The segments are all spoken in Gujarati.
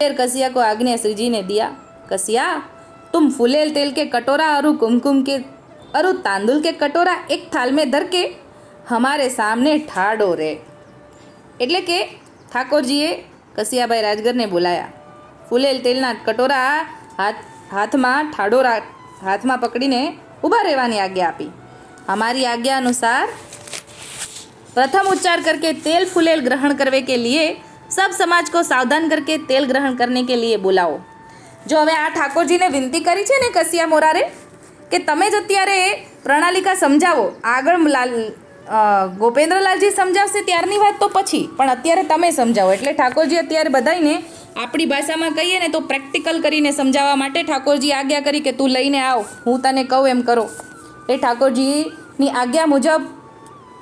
फिर कसिया को आग्नेय श्री जी ने दिया कसिया तुम फुलेल तेल के कटोरा अरु कुमकुम के अरु तांदुल के कटोरा एक थाल में धर के हमारे सामने ठाडो रे એટલે કે ઠાકોરજીએ કસિયાભાઈ રાજગરને બોલાયા ફૂલેલ તેલના કટોરા હાથ હાથમાં ઠાડો રા- હાથમાં પકડીને ઊભા રહેવાની આજ્ઞા આપી हमारी आज्ञा अनुसार प्रथम उच्चार करके तेल फुलेल ग्रहण करने के लिए सब समाज को सावधान करके तेल ग्रहण करने के लिए बुलाओ જો હવે આ ઠાકોરજીને વિનંતી કરી છે ને કસિયા મોરારે કે તમે જ અત્યારે પ્રણાલિકા સમજાવો આગળ લાલ અ, ગોપેન્દ્રલાલજી સમજાવશે ત્યારની વાત તો પછી પણ અત્યારે તમે સમજાવો એટલે ઠાકોરજી અત્યારે બધાને આપણી ભાષામાં કહીએ ને તો પ્રેક્ટિકલ કરીને સમજાવવા માટે ઠાકોરજી આજ્ઞા કરી કે તું લઈને આવ હું તને કહું એમ કરો એ ઠાકોરજીની આજ્ઞા મુજબ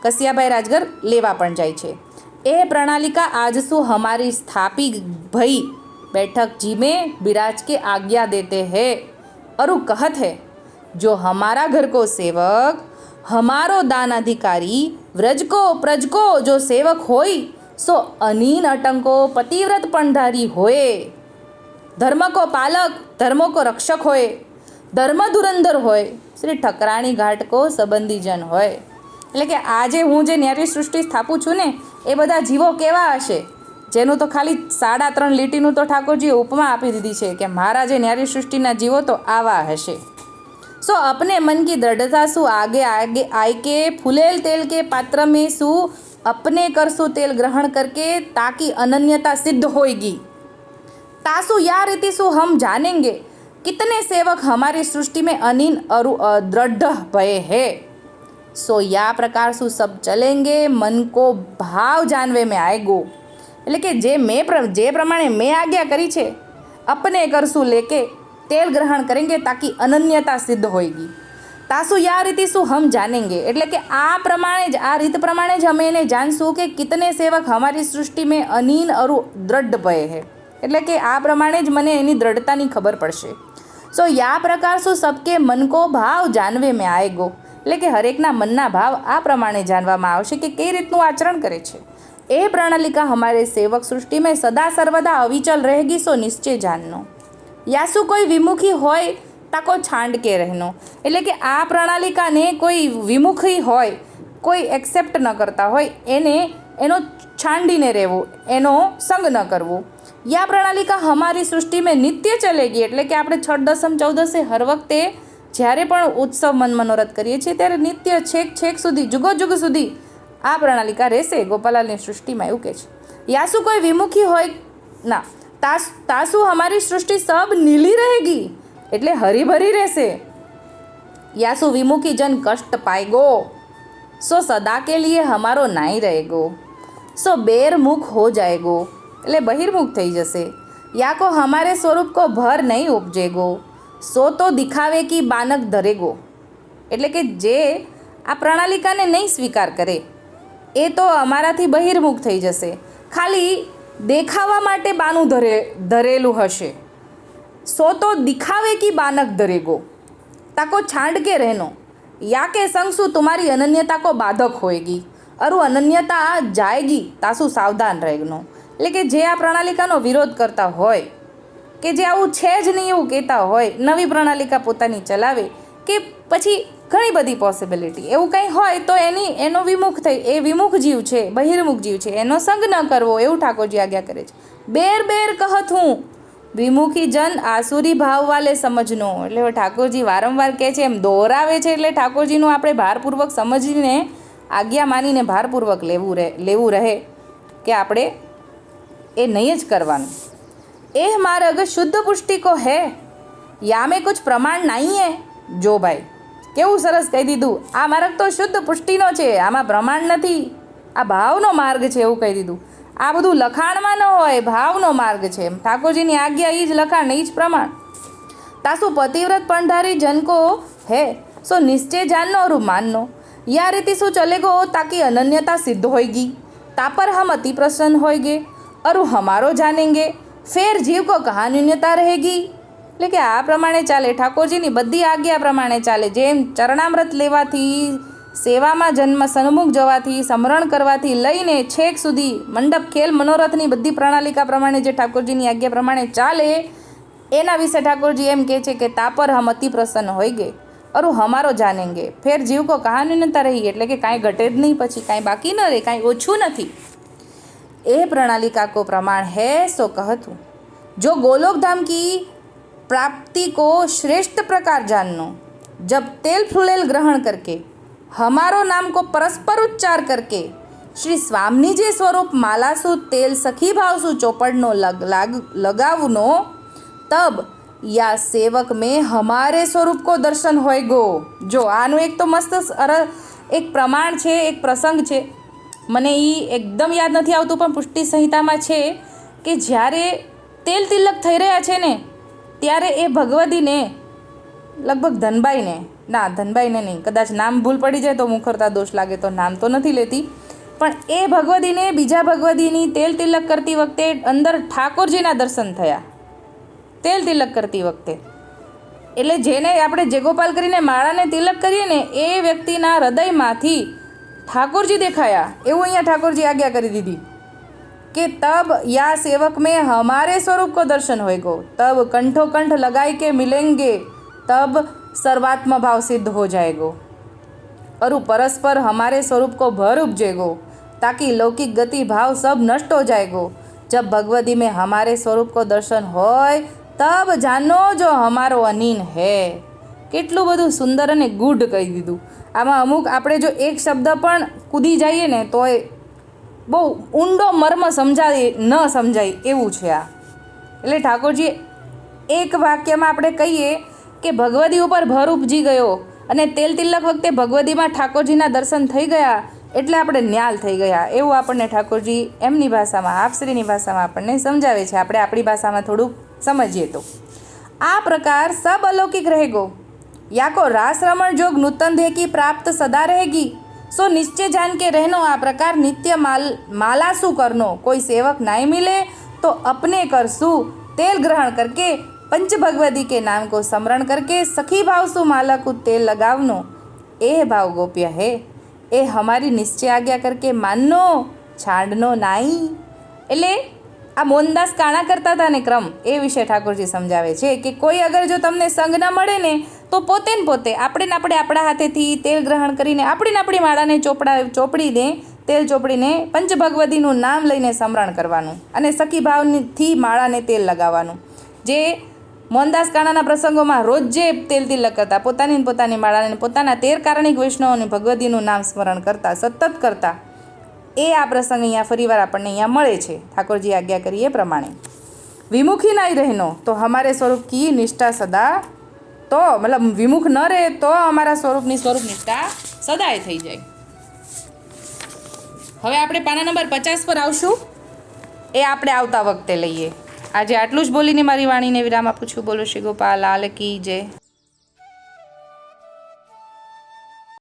કસિયાભાઈ રાજગર લેવા પણ જાય છે એ પ્રણાલિકા આજ શું હમારી સ્થાપી ભઈ बैठक जी में विराज के आज्ञा देते हैं और वो कहत है जो हमारा घर को सेवक हमारो दान अधिकारी व्रज को प्रज को जो सेवक होय सो अनीन अटंको पतिव्रत पंडारी होए धर्म को पालक धर्मो को रक्षक होए ધર્મ ધુરંધર હોય શ્રી ઠકરાણી ઘાટ કો સંબંધીજન હોય એટલે કે આજે હું જે ન્યારી સૃષ્ટિ સ્થાપું છું ને એ બધા જીવો કેવા હશે જેનું તો ખાલી સાડા ત્રણ લીટીનું તો ઠાકોરજીએ ઉપમા આપી દીધી છે કે મારા જે ન્યારી સૃષ્ટિના જીવો તો આવા હશે सो अपने मन की दृढ़ता सु आगे आगे आय के फुलेल तेल के पात्र में सु अपने कर सु तेल ग्रहण करके ताकि अनन्यता सिद्ध होएगी तासु या रीति सु हम जानेंगे कितने सेवक हमारी सृष्टि में अनिन और दृढ़ भय है સો યા પ્રકાર શું સબ ચલેંગે? મન કો ભાવ જાનવે મેં આયગો. એટલે કે જે મેં પ્ર, જે પ્રમાણે મેં આજ્ઞા કરી છે, અપને કરશું લેકે તેલ ગ્રહણ કરેંગે તાકી અનન્યતા સિદ્ધ હોયગી. તાસુ યા રીતિ શું હમ જાનેંગે? એટલે કે આ પ્રમાણે જ, આ રીત પ્રમાણે જ અમે એને જાણશું કે કિતને સેવક હમારી સૃષ્ટિ મેં અનીન અરુ દ્રઢ ભય હે. એટલે કે આ પ્રમાણે જ મને એની દ્રઢતાની ખબર પડશે. સો યા પ્રકાર શું સબકે મન કો ભાવ જાનવે મેં આયગો? ગો એટલે કે હરેકના મનના ભાવ આ પ્રમાણે જાણવામાં આવશે કે કઈ રીતનું આચરણ કરે છે. એ પ્રણાલિકા અમારે સેવક સૃષ્ટિમાં સદા સર્વદા અવિચલ રહેગી સો નિશ્ચય જાનનો. યાસુ કોઈ વિમુખી હોય તાકો છાંડ કે રહેનો. એટલે કે આ પ્રણાલિકાને કોઈ વિમુખી હોય, કોઈ એક્સેપ્ટ ન કરતા હોય, એને, એનો છાંડીને રહેવું, એનો સંગ ન કરવો. યા પ્રણાલિકા અમારી સૃષ્ટિ મેં નિત્ય ચલેગી એટલે કે આપણે છઠ દસમ ચૌદસે હર વખતે જ્યારે પણ ઉત્સવ મન મનોરથ કરીએ છીએ, ત્યારે નિત્ય છેક છેક સુધી, જુગો જુગ સુધી આ પ્રણાલિકા રહેશે. ગોપાલાલની સૃષ્ટિમાં એવું કહે છે. યાસુ કોઈ વિમુખી હોય ના. તાસ, તાસુ અમારી સૃષ્ટિ સબ નીલી રહેગી, એટલે હરીભરી રહેશે. યાસુ વિમુખી જન કષ્ટ પાયગો, સો સદા કે લીએ હમારો નાઈ રહેગો, સો બેરમુખ હો જાયગો, એટલે બહિર્મુખ થઈ જશે. યા કો હમારે સ્વરૂપ કો ભર નહીં ઉપજેગો સો તો દિખાવે કી બાનક ધરેગો. એટલે કે જે આ પ્રણાલિકાને નહીં સ્વીકાર કરે, એ તો અમારાથી બહિર્મુખ થઈ જશે. ખાલી દેખાવા માટે બાનું ધરે, ધરેલું હશે. સો તો દિખાવે કી બાનક ધરેગો. તાકો છાંડ કે રહેનો? યા કે સંગસુ તમારી અનન્યતા કો બાધક હોયગી અરુ અનન્યતા જાયગી તાસુ સાવધાન રહેનો એટલે કે જે આ પ્રણાલિકાનો વિરોધ કરતા હોય કે જે આવું છે જ નહીં એવું કહેતા હોય, નવી પ્રણાલિકા પોતાની ચલાવે, કે પછી ઘણી બધી પોસિબિલિટી એવું કંઈ હોય તો એની, એનો વિમુખ થઈ, એ વિમુખ જીવ છે, બહિર્મુખ જીવ છે, એનો સંગ ન કરવો એવું ઠાકોરજી આજ્ઞા કરે છે. બેર બેર કહત હું, વિમુખી જન આસુરી ભાવ વાલે સમજનો. એટલે ઠાકોરજી વારંવાર કહે છે, એમ દોહરાવે છે એટલે ઠાકોરજીનું આપણે ભારપૂર્વક સમજીને, આજ્ઞા માનીને ભારપૂર્વક લેવું રહે લેવું રહે, કે આપણે એ નહીં જ કરવાનું. એહ માર્ગ શુદ્ધ પુષ્ટિ કો હે યા મેં કુછ પ્રમાણ નહીં હે જો ભાઈ કેવું સરસ કહી દીધું આ માર્ગ તો શુદ્ધ પુષ્ટિનો છે આમાં પ્રમાણ નથી આ ભાવનો માર્ગ છે એવું કહી દીધું આ બધું લખાણમાં ન હોય ભાવનો માર્ગ છે એમ ઠાકોરજીની આજ્ઞા એ જ લખાણ એ જ પ્રમાણ તાસુ પતિવ્રત पंडारी जन को है सो निश्चय जाननो और माननो या रीति सो चलेगो ताकि अनन्यता सिद्ध होएगी तापर हम अति प्रसन्न होएंगे और हमारो ફેર જીવ કો કહાન્યતા રહેગી. એટલે કે આ પ્રમાણે ચાલે, ઠાકોરજીની બધી આજ્ઞા પ્રમાણે ચાલે. જેમ ચરણામૃત લેવાથી, સેવામાં જન્મ સન્મુખ જવાથી, સમરણ કરવાથી લઈને છેક સુધી મંડપ, ખેલ, મનોરથની બધી પ્રણાલિકા પ્રમાણે જે ઠાકોરજીની આજ્ઞા પ્રમાણે ચાલે, એના વિશે ઠાકોરજી એમ કહે છે કે તાપર હમ અતિ પ્રસન્ન હોય ગે, અરુ હમારો જાનેંગે. ફેર જીવ કો કહાની નતા રહી એટલે કે કાંઈ ઘટે જ નહીં પછી, કાંઈ બાકી ન રહે, કાંઈ ઓછું નથી. એ प्रणालिका को प्रमाण है सो कहतु जो गोलोक धाम की प्राप्ति को श्रेष्ठ प्रकार जाननो जब तेल फुलेल ग्रहण करके हमारो नाम को परस्पर उच्चार करके श्री स्वामी जी स्वरूप मालासु तेल सखी भावसु ચોપડનો લગ લાગ લગાવનો તબ યા સેવક में हमारे स्वरूप को दर्शन હોય ગો જો આનું એક તો મસ્ત અર એક પ્રમાણ છે એક પ્રસંગ છે મને એ એકદમ યાદ નથી આવતું, પણ પુષ્ટિ સંહિતામાં છે કે જ્યારે તેલ તિલક થઈ રહ્યા છે ને, ત્યારે એ ભગવતીને લગભગ ધનબાઈને, ના, ધનબાઈને નહીં, કદાચ નામ ભૂલ પડી જાય તો મુખરતા દોષ લાગે તો નામ તો નથી લેતી, પણ એ ભગવતીને બીજા ભગવતીની તેલ તિલક કરતી વખતે અંદર ઠાકોરજીના દર્શન થયા. તેલ તિલક કરતી વખતે. એટલે જેને આપણે જેગોપાલ કરીને માળાને તિલક કરીએ ને, એ વ્યક્તિના હૃદયમાંથી ઠાકોરજી દેખાયા એવું અહીંયા ઠાકોરજી આજ્ઞા કરી દીધી કે તબ યા સેવક મેં હમારે સ્વરૂપ કો દર્શન હોય ગો તબ કંઠો કંઠ લગાઈ કે મિલેંગે तब सर्वात्म भाव सिद्ध हो जाएगो और परस्पर हमारे स्वरूप को भर उपजेगो ताकि लौकिक गति भाव सब नष्ट हो जाएगो जब भगवती में हमारे स्वरूप को दर्शन होय तब જાનો જો હમારો અનીન હે કેટલું બધું સુંદર અને ગુડ કહી દીધું. આમાં અમુક આપણે જો એક શબ્દ પણ કૂદી જઈએ ને એ બહુ ઊંડો મર્મ સમજાય ન સમજાય એવું છે આ. એટલે ઠાકોરજી એક વાક્યમાં આપણે કહીએ કે ભગવદી ઉપર ભર ઉપજી ગયો અને તેલ તિલક વખતે ભગવદીમાં ઠાકોરજીના દર્શન થઈ ગયા એટલે આપણે ન્યાલ થઈ ગયા. એવું આપણને ઠાકોરજી એમની ભાષામાં, આપશ્રીની ભાષામાં આપણને સમજાવે છે. આપણે આપણી ભાષામાં થોડુંક સમજીએ તો. આ પ્રકાર સબ અલૌકિક રહેગો. या को रास रमण जोग नूतन देह की प्राप्त सदा रहेगी सो निश्चय जान के रहनो आ प्रकार नित्य माल मालासु करनो कोई सेवक नहीं मिले तो अपने करसु तेल ग्रहण करके पंच भगवती के नाम को स्मरण करके सखी भाव सु माला को तेल लगावनो ए भाव गोप्य है એ હમારી નિશ્ચય આજ્ઞા કરકે માનનો છાંડનો નાઈ એટલે આ મોહનદાસ કાણા કરતા હતા ને ક્રમ એ વિશે ઠાકોરજી સમજાવે છે કે કોઈ અગર જો તમને સંગ ના મળે ને તો પોતે ને પોતે આપણે ને આપણે આપણા હાથેથી તેલ ગ્રહણ કરીને આપણે ને આપણી માળાને ચોપડા ચોપડીને તેલ ચોપડીને પંચ ભગવતીનું નામ લઈને સ્મરણ કરવાનું અને સખી ભાવથી માળાને તેલ લગાવવાનું. જે મોહનદાસ કાણાના પ્રસંગોમાં રોજ જે તેલ તિલક કરતા પોતાની પોતાની માળાને પોતાના તેર કારણિક વૈષ્ણવોને ભગવતીનું નામ સ્મરણ કરતા, સતત કરતા, એ આ પ્રસંગ અહીંયા ફરીવાર આપણને અહીંયા મળે છે. ઠાકોરજી આજ્ઞા કરી એ પ્રમાણે. વિમુખી નહીં રહેનો, તો હમારે સ્વરૂપ કી નિષ્ઠા સદા તો મતલબ વિમુખ ન રહે તો અમારા સ્વરૂપની સ્વરૂપ નિષ્ઠા સદાય થઈ જાય. હવે આપણે પાના નંબર પચાસ પર આવશું. એ આપણે આવતા વખતે લઈએ. આજે આટલું જ બોલીને મારી વાણીને વિરામ આપું છું. બોલો શ્રી ગોપાલ લાલ કી જય.